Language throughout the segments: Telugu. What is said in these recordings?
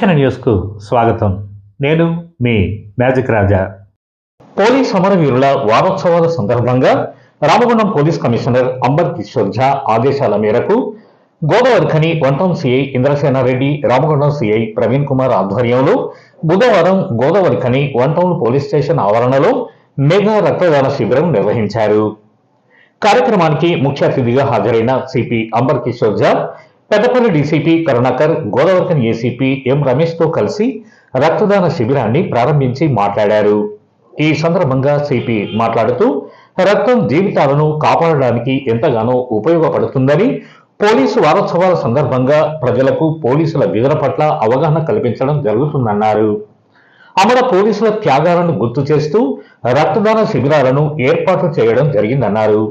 వీక్షణ న్యూస్కు స్వాగతం. నేను మీ మ్యాజిక్ రాజా. పోలీస్ సమరవీరుల వారోత్సవాల సందర్భంగా రామగుండం పోలీస్ కమిషనర్ అంబర్ కిషోర్ ఝా ఆదేశాల మేరకు Godavari Khani town CI Indrasena Reddy Ramagundam CI Praveen Kumar ఆధ్వర్యంలో బుధవారం Godavarikhani one town police station ఆవరణలో మెగా రక్తదాన శిబిరం నిర్వహించారు. కార్యక్రమానికి ముఖ్య అతిథిగా హాజరైన CP Amber Kishore Jha Peddapalli DCP Karunakar Godavarikhani ACP M రమేష్తో కలిసి రక్తదాన శిబిరాన్ని ప్రారంభించి మాట్లాడారు. ఈ సందర్భంగా సిపి మాట్లాడుతూ రక్తం జీవితాలను కాపాడడానికి ఎంతగానో ఉపయోగపడుతుందని పోలీసు వారోత్సవాల సందర్భంగా ప్రజలకు పోలీసుల విధుల పట్ల అవగాహన కల్పించడం జరుగుతుందన్నారు. అమర పోలీసుల త్యాగాలను గుర్తు చేస్తూ రక్తదాన శిబిరాలను ఏర్పాటు చేయడం జరిగిందన్నారు.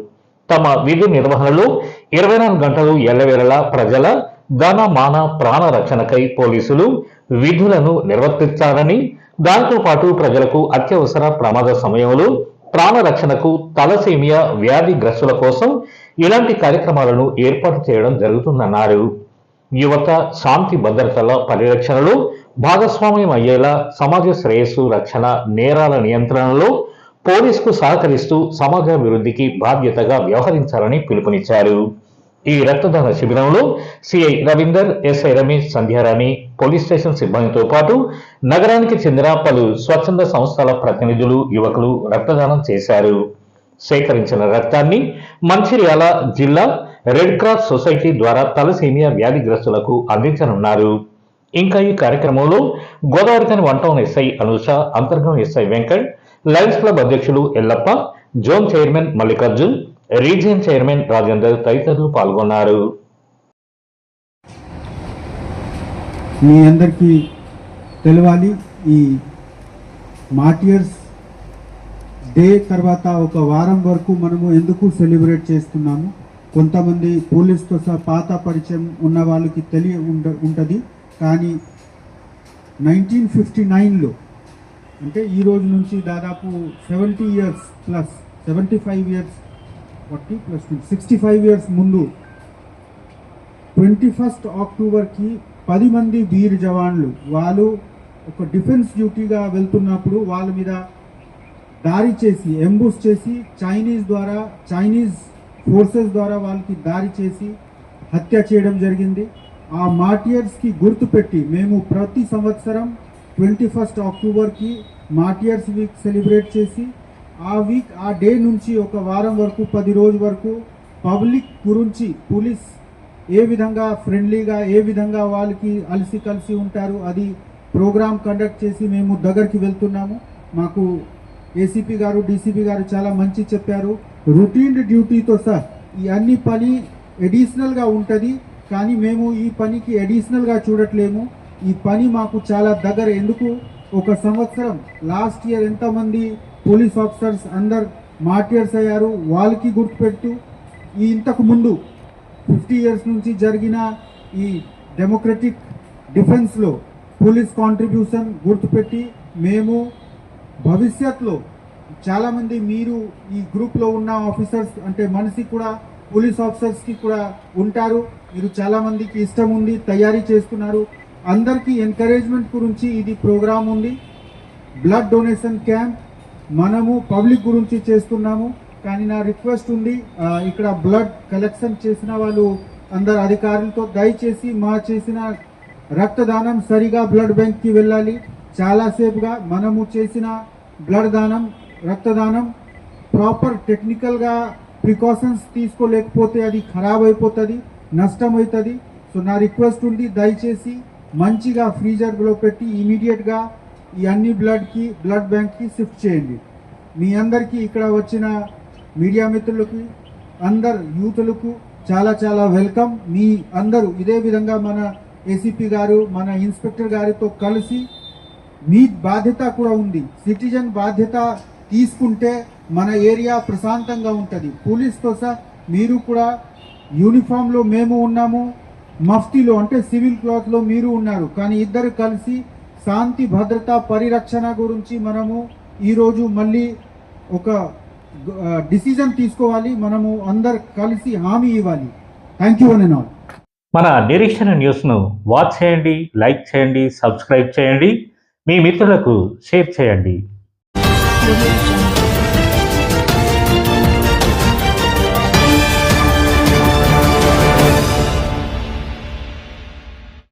తమ విధి నిర్వహణలో ఇరవై నాలుగు గంటలు ఎల్లవేళలా ప్రజల ధన మాన ప్రాణ రక్షణకై పోలీసులు విధులను నిర్వర్తించాలని దాంతో పాటు ప్రజలకు అత్యవసర ప్రమాద సమయంలో ప్రాణ రక్షణకు తలసేమియా వ్యాధి గ్రస్తుల కోసం ఇలాంటి కార్యక్రమాలను ఏర్పాటు చేయడం జరుగుతుందన్నారు. యువత శాంతి భద్రతల పరిరక్షణలో భాగస్వామ్యం అయ్యేలా సమాజ శ్రేయస్సు రక్షణ నేరాల నియంత్రణలో పోలీసుకు సహకరిస్తూ సమాజాభివృద్ధికి బాధ్యతగా వ్యవహరించాలని పిలుపునిచ్చారు. ఈ రక్తదాన శిబిరంలో CI Ravinder SI Ramesh Sandhyarani police station సిబ్బందితో పాటు నగరానికి చెందిన పలు స్వచ్ఛంద సంస్థల ప్రతినిధులు యువకులు రక్తదానం చేశారు. సేకరించిన రక్తాన్ని మంచిర్యాల జిల్లా రెడ్ క్రాస్ సొసైటీ ద్వారా తలసేమియా వ్యాధిగ్రస్తులకు అందించనున్నారు. ఇంకా ఈ కార్యక్రమంలో Godavarikhani one town SI Anusha Antargam SI Venkat Lions club అధ్యక్షులు Yellappa zone chairman Mallikarjun region chairman Rajender తదితరులు పాల్గొన్నారు. మీ అందరికీ తెలవాలి ఈ మార్టియర్స్ డే తర్వాత ఒక వారం వరకు మనము ఎందుకు సెలబ్రేట్ చేస్తున్నాము? కొంతమంది పోలీస్తో సహా పాత పరిచయం ఉన్న వాళ్ళకి తెలియ ఉండ ఉంటుంది. కానీ నైన్టీన్ ఫిఫ్టీ నైన్లో అంటే ఈ రోజు నుంచి దాదాపు seventy years plus seventy five years forty plus sixty five years ముందు ట్వంటీ ఫస్ట్ అక్టోబర్కి పది మంది వీర్ జవాన్లు వాళ్ళు ఒక డిఫెన్స్ డ్యూటీగా వెళ్తున్నప్పుడు వాళ్ళ మీద దారి చేసి ఎంబూస్ చేసి చైనీస్ ద్వారా చైనీస్ ఫోర్సెస్ ద్వారా వాళ్ళకి దారి చేసి హత్య చేయడం జరిగింది. ఆ మార్టియర్స్కి గుర్తుపెట్టి మేము ప్రతి సంవత్సరం ట్వంటీ ఫస్ట్ అక్టోబర్కి మార్టియర్స్ వీక్ సెలబ్రేట్ చేసి ఆ వీక్ ఆ డే నుంచి ఒక వారం వరకు పది రోజు వరకు పబ్లిక్ గురించి పోలీస్ ఏ విధంగా ఫ్రెండ్లీగా ఏ విధంగా వాళ్ళకి అలసి కలిసి ఉంటారు అది ప్రోగ్రామ్ కండక్ట్ చేసి మేము దగ్గరికి వెళ్తున్నాము. మాకు ఏసీపీ గారు డీసీపీ గారు చాలా మంచి చెప్పారు. రొటీన్ డ్యూటీతో సార్ ఈ అన్ని పని అడిషనల్గా ఉంటుంది కానీ మేము ఈ పనికి అడిషనల్గా చూడట్లేము. ఈ పని మాకు చాలా దగ్గర. ఎందుకు? ఒక సంవత్సరం లాస్ట్ ఇయర్ ఎంతమంది పోలీస్ ఆఫీసర్స్ అందరు మార్టియర్స్ అయ్యారు వాళ్ళకి గుర్తుపెట్టు. ఈ ఇంతకు ముందు ఫిఫ్టీ ఇయర్స్ నుంచి జరిగిన ఈ డెమోక్రటిక్ డిఫెన్స్లో పోలీస్ కాంట్రిబ్యూషన్ గుర్తుపెట్టి మేము భవిష్యత్తులో చాలామంది మీరు ఈ గ్రూప్లో ఉన్న ఆఫీసర్స్ అంటే మనిషి కూడా పోలీస్ ఆఫీసర్స్కి కూడా ఉంటారు. మీరు చాలామందికి ఇష్టం ఉంది తయారీ చేస్తున్నారు. అందరికీ ఎంకరేజ్మెంట్ గురించి ఇది ప్రోగ్రాం ఉంది. బ్లడ్ డొనేషన్ క్యాంప్ మనము పబ్లిక్ గురించి చేస్తున్నాము. కానీ నా రిక్వెస్ట్ ఉంది ఇక్కడ బ్లడ్ కలెక్షన్ చేసిన వాళ్ళు అందరు అధికారులతో దయచేసి మా చేసిన రక్తదానం సరిగా బ్లడ్ బ్యాంక్కి వెళ్ళాలి. చాలాసేపుగా మనము చేసిన బ్లడ్ దానం రక్తదానం ప్రాపర్ టెక్నికల్గా ప్రికాషన్స్ తీసుకోలేకపోతే అది ఖరాబ్ అయిపోతుంది నష్టం అవుతుంది సో నా రిక్వెస్ట్ ఉంది దయచేసి మంచిగా ఫ్రీజర్లో పెట్టి ఇమీడియట్గా ఈ అన్ని బ్లడ్కి బ్లడ్ బ్యాంక్కి షిఫ్ట్ చేయండి. మీ అందరికీ ఇక్కడ వచ్చిన మీడియా మిత్రులకి అందరు యూతులకు చాలా చాలా వెల్కమ్ మీ అందరూ ఇదే విధంగా మన ఏసీపీ గారు మన ఇన్స్పెక్టర్ గారితో కలిసి మీ బాధ్యత కూడా ఉంది. సిటిజన్ బాధ్యత తీసుకుంటే మన ఏరియా ప్రశాంతంగా ఉంటుంది. పోలీస్తో సహా మీరు కూడా యూనిఫామ్లో మేము ఉన్నాము. మఫ్తీలో అంటే సివిల్ క్లాత్లో మీరు ఉన్నారు. కానీ ఇద్దరు కలిసి శాంతి భద్రత పరిరక్షణ గురించి మనము ఈరోజు మళ్ళీ ఒక డిసిజన్ తీసుకోవాలి. మనము అందరు కలిసి హామీ ఇవ్వాలి. థ్యాంక్ యూ అని మన నిరీక్షణ న్యూస్ను వాచ్ చేయండి లైక్ చేయండి సబ్స్క్రైబ్ చేయండి. మీ మిత్రులకు షేర్ చేయండి.